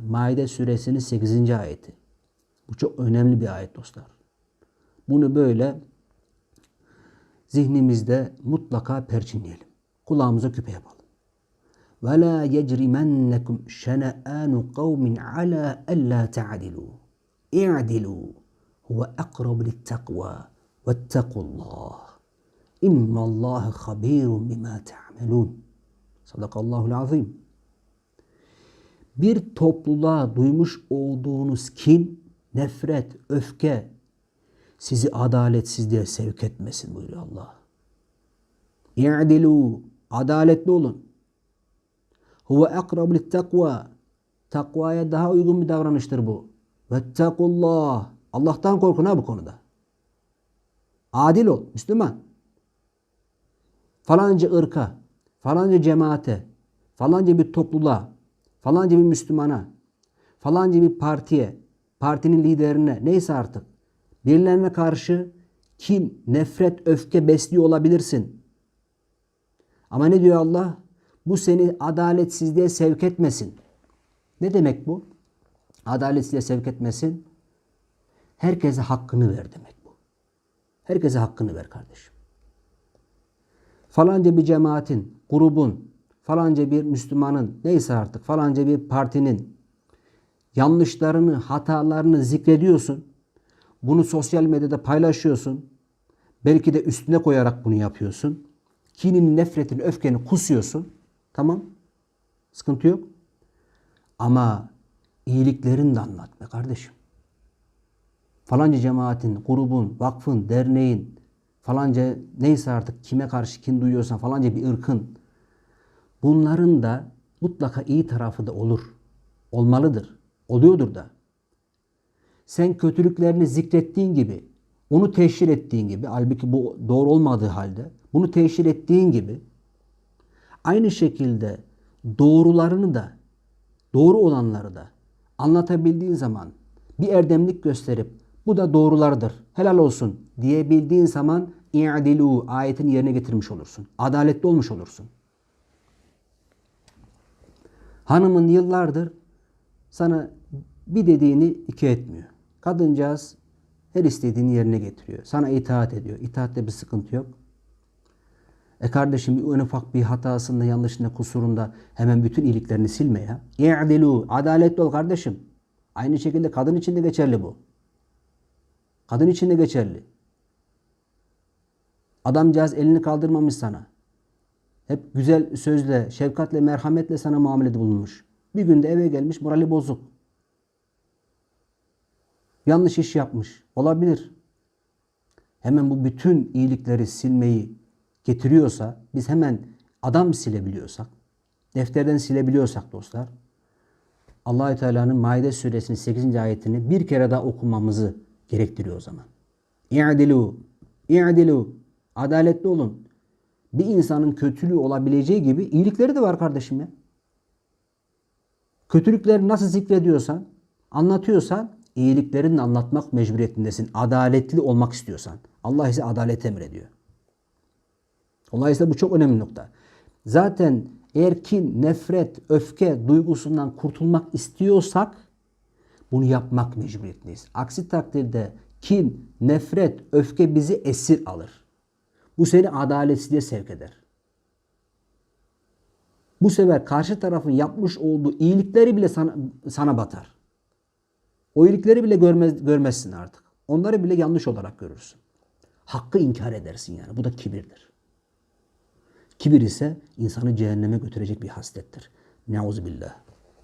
Maide suresinin 8. ayeti. Bu çok önemli bir ayet dostlar. Bunu böyle zihnimizde mutlaka perçinleyelim. Kulağımıza küpe yapalım. وَلَا يَجْرِمَنَّكُمْ شَنَآنُ قَوْمٍ عَلَى أَلَّا تَعْدِلُوا اِعْدِلُوا هُوَ أَقْرَبُ لِلتَّقْوَى وَاتَّقُوا اللّٰهِ اِنَّ اللّٰهَ خَب۪يرٌ بِمَا تَعْمَلُونَ Sadakallahu azim. Bir topluluğa duymuş olduğunuz kin, nefret, öfke sizi adaletsizliğe sevk etmesin buyuruyor Allah. İ'dilu, adaletli olun. Huve akrabu takva. Takvaya daha uygun bir davranıştır bu. Vettakullah. Allah'tan korkun ha bu konuda. Adil ol, Müslüman. Falanca ırka, falanca cemaate, falanca bir topluluğa, falanca bir Müslümana, falanca bir partiye, partinin liderine neyse artık birilerine karşı kin, nefret, öfke besliyor olabilirsin. Ama ne diyor Allah? Bu seni adaletsizliğe sevk etmesin. Ne demek bu? Adaletsizliğe sevk etmesin. Herkese hakkını ver demek bu. Herkese hakkını ver kardeşim. Falanca bir cemaatin, grubun, falanca bir Müslümanın, neyse artık falanca bir partinin yanlışlarını, hatalarını zikrediyorsun. Bunu sosyal medyada paylaşıyorsun. Belki de üstüne koyarak bunu yapıyorsun. Kinin, nefretin, öfkeni kusuyorsun. Tamam. Sıkıntı yok. Ama iyiliklerini de anlat be kardeşim. Falanca cemaatin, grubun, vakfın, derneğin, falanca neyse artık kime karşı kin duyuyorsan falanca bir ırkın bunların da mutlaka iyi tarafı da olur. Olmalıdır. Oluyordur da. Sen kötülüklerini zikrettiğin gibi, onu teşhir ettiğin gibi, halbuki bu doğru olmadığı halde, bunu teşhir ettiğin gibi, aynı şekilde doğrularını da, doğru olanları da anlatabildiğin zaman bir erdemlik gösterip bu da doğrulardır, helal olsun diyebildiğin zaman i'dilu ayetin yerine getirmiş olursun. Adaletli olmuş olursun. Hanımın yıllardır sana bir dediğini iki etmiyor. Kadıncağız her istediğini yerine getiriyor. Sana itaat ediyor. İtaatte bir sıkıntı yok. E kardeşim en ufak bir hatasında, yanlışında, kusurunda hemen bütün iyiliklerini silme ya. İ'dilu. Adaletli ol kardeşim. Aynı şekilde kadın için de geçerli bu. Kadın için de geçerli. Adamcağız elini kaldırmamış sana. Hep güzel sözle, şefkatle, merhametle sana muamelede bulunmuş. Bir günde eve gelmiş morali bozuk. Yanlış iş yapmış. Olabilir. Hemen bu bütün iyilikleri silmeyi getiriyorsa, biz hemen adam silebiliyorsak, defterden silebiliyorsak dostlar, Allahü Teala'nın Maide suresinin 8. ayetini bir kere daha okumamızı gerektiriyor o zaman. İ'dilu, i'dilu, adaletli olun. Bir insanın kötülüğü olabileceği gibi iyilikleri de var kardeşim ya. Kötülükleri nasıl zikrediyorsan, anlatıyorsan iyiliklerini anlatmak mecburiyetindesin. Adaletli olmak istiyorsan. Allah ise adalet emrediyor. Dolayısıyla bu çok önemli nokta. Zaten eğer kin, nefret, öfke duygusundan kurtulmak istiyorsak bunu yapmak mecburiyetindeyiz. Aksi takdirde kin, nefret, öfke bizi esir alır. Bu seni adaletsizliğe sevk eder. Bu sefer karşı tarafın yapmış olduğu iyilikleri bile sana, sana batar. O iyilikleri bile görmez, görmezsin artık. Onları bile yanlış olarak görürsün. Hakkı inkar edersin yani. Bu da kibirdir. Kibir ise insanı cehenneme götürecek bir haslettir. Neuzubillah.